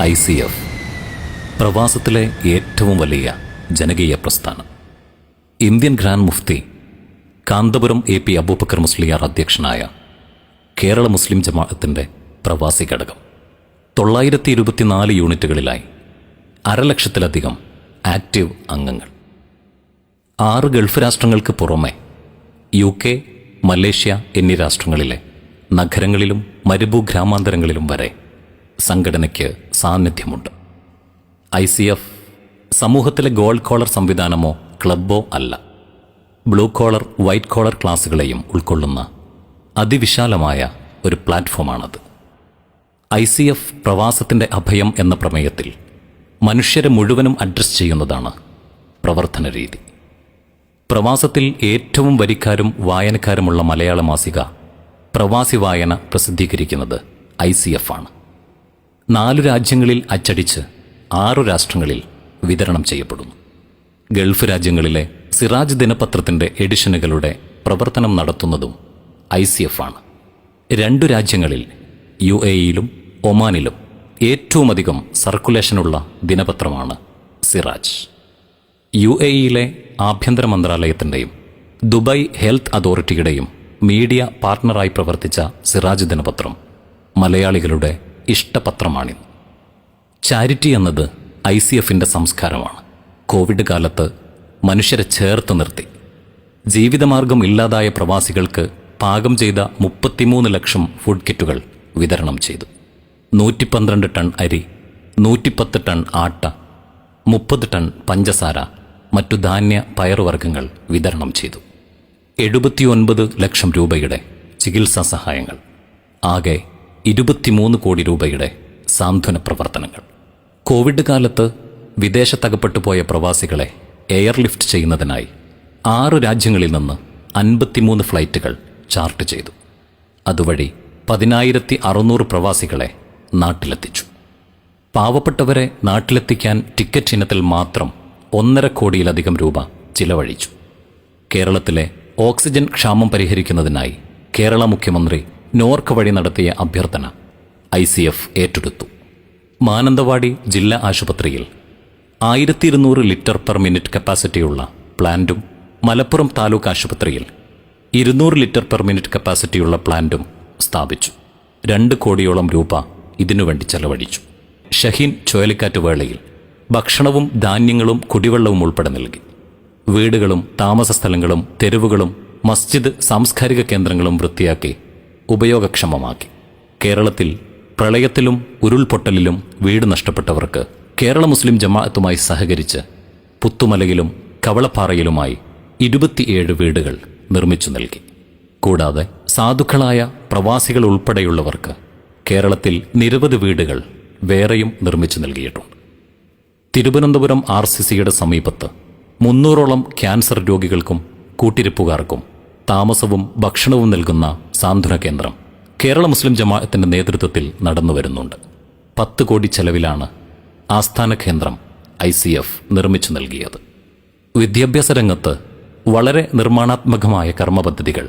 I C F. പ്രവാസത്തിലെ ഏറ്റവും വലിയ ജനകീയ പ്രസ്ഥാനം. Indian grand mufti Kanthapuram A P Abubakar Musliyar അധ്യക്ഷനായ കേരള മുസ്ലിം ജമാഅത്തിന്റെ പ്രവാസി ഘടകം. തൊള്ളായിരത്തി ഇരുപത്തിനാല് യൂണിറ്റുകളിലായി അരലക്ഷത്തിലധികം ആക്റ്റീവ് അംഗങ്ങൾ. ആറ് ഗൾഫ് രാഷ്ട്രങ്ങൾക്ക് പുറമെ യു കെ മലേഷ്യ എന്നീ രാഷ്ട്രങ്ങളിലെ നഗരങ്ങളിലും മരുഭൂ ഗ്രാമാന്തരങ്ങളിലും വരെ സംഘടനയ്ക്ക് സാന്നിധ്യമുണ്ട്. ഐ സി എഫ് സമൂഹത്തിലെ ഗോൾഡ് കോളർ സംവിധാനമോ ക്ലബ്ബോ അല്ല. ബ്ലൂ കോളർ വൈറ്റ് കോളർ ക്ലാസുകളെയും ഉൾക്കൊള്ളുന്ന അതിവിശാലമായ ഒരു പ്ലാറ്റ്ഫോമാണത്. ഐ സി എഫ് പ്രവാസത്തിന്റെ അഭയം എന്ന പ്രമേയത്തിൽ മനുഷ്യരെ മുഴുവനും അഡ്രസ് ചെയ്യുന്നതാണ് പ്രവർത്തന രീതി പ്രവാസത്തിൽ ഏറ്റവും വരിക്കാരും വായനക്കാരുമുള്ള മലയാള മാസിക പ്രവാസി വായന പ്രസിദ്ധീകരിക്കുന്നത് ഐ സി എഫ് ആണ്. നാലു രാജ്യങ്ങളിൽ അച്ചടിച്ച് ആറു രാഷ്ട്രങ്ങളിൽ വിതരണം ചെയ്യപ്പെടുന്നു. ഗൾഫ് രാജ്യങ്ങളിലെ സിറാജ് ദിനപത്രത്തിന്റെ എഡിഷനുകളുടെ പ്രവർത്തനം നടത്തുന്നതും ഐ സി എഫ് ആണ്. രണ്ടു രാജ്യങ്ങളിൽ യു എയിലും ഒമാനിലും ഏറ്റവുമധികം സർക്കുലേഷനുള്ള ദിനപത്രമാണ് സിറാജ്. യു എ ഇയിലെ ആഭ്യന്തര മന്ത്രാലയത്തിന്റെയും ദുബായ് ഹെൽത്ത് അതോറിറ്റിയുടെയും മീഡിയ പാർട്ണറായി പ്രവർത്തിച്ച സിറാജ് ദിനപത്രം മലയാളികളുടെ ഇഷ്ടപത്രമാണിന്ന് ചാരിറ്റി എന്നത് ഐ സി എഫിന്റെ സംസ്കാരമാണ്. കോവിഡ് കാലത്ത് മനുഷ്യരെ ചേർത്ത് നിർത്തി. ജീവിതമാർഗം ഇല്ലാതായ പ്രവാസികൾക്ക് പാകം ചെയ്ത മുപ്പത്തിമൂന്ന് ലക്ഷം ഫുഡ് കിറ്റുകൾ വിതരണം ചെയ്തു. നൂറ്റി പന്ത്രണ്ട് ടൺ അരി നൂറ്റിപ്പത്ത് ടൺ ആട്ട മുപ്പത് ടൺ പഞ്ചസാര മറ്റു ധാന്യ പയറുവർഗങ്ങൾ വിതരണം ചെയ്തു. എഴുപത്തിയൊൻപത് ലക്ഷം രൂപയുടെ ചികിത്സാ സഹായങ്ങൾ. ആകെ ഇരുപത്തിമൂന്ന് കോടി രൂപയുടെ സാന്ത്വന പ്രവർത്തനങ്ങൾ. കോവിഡ് കാലത്ത് വിദേശത്തകപ്പെട്ടു പോയ പ്രവാസികളെ എയർലിഫ്റ്റ് ചെയ്യുന്നതിനായി ആറ് രാജ്യങ്ങളിൽ നിന്ന് അൻപത്തിമൂന്ന് ഫ്ലൈറ്റുകൾ ചാർട്ട് ചെയ്തു. അതുവഴി പതിനായിരത്തി അറുന്നൂറ് പ്രവാസികളെ നാട്ടിലെത്തിച്ചു. പാവപ്പെട്ടവരെ നാട്ടിലെത്തിക്കാൻ ടിക്കറ്റ് ഇനത്തിൽ മാത്രം ഒന്നര കോടിയിലധികം രൂപ ചിലവഴിച്ചു. കേരളത്തിലെ ഓക്സിജൻ ക്ഷാമം പരിഹരിക്കുന്നതിനായി കേരള മുഖ്യമന്ത്രി നോർക്ക് വഴി നടത്തിയ അഭ്യർത്ഥന ഐ സി എഫ് ഏറ്റെടുത്തു. മാനന്തവാടി ജില്ലാ ആശുപത്രിയിൽ ആയിരത്തി ഇരുന്നൂറ് ലിറ്റർ പെർ മിനിറ്റ് കപ്പാസിറ്റിയുള്ള പ്ലാന്റും മലപ്പുറം താലൂക്ക് ആശുപത്രിയിൽ ഇരുന്നൂറ് ലിറ്റർ പെർ മിനിറ്റ് കപ്പാസിറ്റിയുള്ള പ്ലാന്റും സ്ഥാപിച്ചു. രണ്ട് കോടിയോളം രൂപ ഇതിനുവേണ്ടി ചെലവഴിച്ചു. ഷഹീൻ ചുഴലിക്കാറ്റ് വേളയിൽ ഭക്ഷണവും ധാന്യങ്ങളും കുടിവെള്ളവും ഉൾപ്പെടെ നൽകി. വീടുകളും താമസ സ്ഥലങ്ങളും തെരുവുകളും മസ്ജിദ് സാംസ്കാരിക കേന്ദ്രങ്ങളും വൃത്തിയാക്കി ഉപയോഗക്ഷമമാക്കി. കേരളത്തിൽ പ്രളയത്തിലും ഉരുൾപൊട്ടലിലും വീട് നഷ്ടപ്പെട്ടവർക്ക് കേരള മുസ്ലിം ജമാഅത്തുമായി സഹകരിച്ച് പുത്തുമലയിലും കവളപ്പാറയിലുമായി ഇരുപത്തിയേഴ് വീടുകൾ നിർമ്മിച്ചു നൽകി. കൂടാതെ സാധുക്കളായ പ്രവാസികൾ ഉൾപ്പെടെയുള്ളവർക്ക് കേരളത്തിൽ നിരവധി വീടുകൾ വേറെയും നിർമ്മിച്ചു നൽകിയിട്ടുണ്ട്. തിരുവനന്തപുരം ആർ സി സിയുടെ സമീപത്ത് മുന്നൂറോളം ക്യാൻസർ രോഗികൾക്കും കൂട്ടിരിപ്പുകാർക്കും താമസവും ഭക്ഷണവും നൽകുന്ന സാന്ത്വന കേന്ദ്രം കേരള മുസ്ലിം ജമാഅത്തിന്റെ നേതൃത്വത്തിൽ നടന്നു വരുന്നുണ്ട്. പത്ത് കോടി ചെലവിലാണ് ആസ്ഥാന കേന്ദ്രം ഐ സി എഫ് നിർമ്മിച്ചു നൽകിയത്. വിദ്യാഭ്യാസ രംഗത്ത് വളരെ നിർമ്മാണാത്മകമായ കർമ്മപദ്ധതികൾ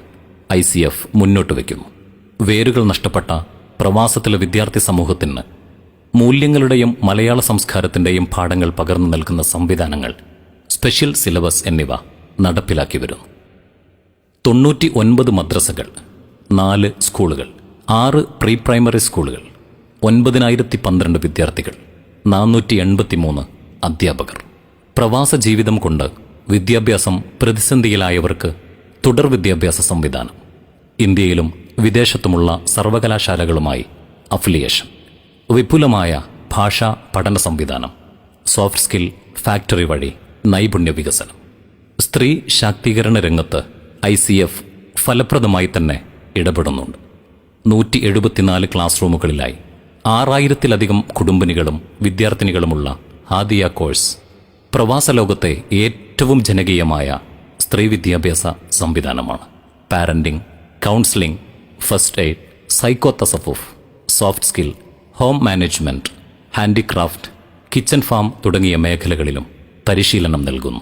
ഐ സി എഫ് മുന്നോട്ട് വയ്ക്കുന്നു. വേരുകൾ നഷ്ടപ്പെട്ട പ്രവാസത്തിലെ വിദ്യാർത്ഥി സമൂഹത്തിന് മൂല്യങ്ങളുടെയും മലയാള സംസ്കാരത്തിന്റെയും പാഠങ്ങൾ പകർന്നു നൽകുന്ന സംവിധാനങ്ങൾ സ്പെഷ്യൽ സിലബസ് എന്നിവ നടപ്പിലാക്കി വരുന്നു. തൊണ്ണൂറ്റി ഒൻപത് മദ്രസകൾ നാല് സ്കൂളുകൾ ആറ് പ്രീ പ്രൈമറി സ്കൂളുകൾ ഒൻപതിനായിരത്തി പന്ത്രണ്ട് വിദ്യാർത്ഥികൾ നാനൂറ്റി എൺപത്തിമൂന്ന് അധ്യാപകർ. പ്രവാസ ജീവിതം കൊണ്ട് വിദ്യാഭ്യാസം പ്രതിസന്ധിയിലായവർക്ക് തുടർ വിദ്യാഭ്യാസ സംവിധാനം. ഇന്ത്യയിലും വിദേശത്തുമുള്ള സർവകലാശാലകളുമായി അഫിലിയേഷൻ. വിപുലമായ ഭാഷാ പഠന സംവിധാനം. സോഫ്റ്റ് സ്കിൽ ഫാക്ടറി വഴി നൈപുണ്യ വികസനം. സ്ത്രീ ശാക്തീകരണ രംഗത്ത് ഐ സി എഫ് ഫലപ്രദമായി തന്നെ ഇടപെടുന്നുണ്ട്. നൂറ്റി എഴുപത്തിനാല് ക്ലാസ് റൂമുകളിലായി ആറായിരത്തിലധികം കുടുംബിനികളും വിദ്യാർത്ഥിനികളുമുള്ള ഹാദിയ കോഴ്സ് പ്രവാസ ലോകത്തെ ഏറ്റവും ജനകീയമായ സ്ത്രീ വിദ്യാഭ്യാസ സംവിധാനമാണ്. Parenting counselling first aid psycho തസഫുഫ് soft skill home management handicraft kitchen farm തുടങ്ങിയ മേഖലകളിലും പരിശീലനം നൽകുന്നു.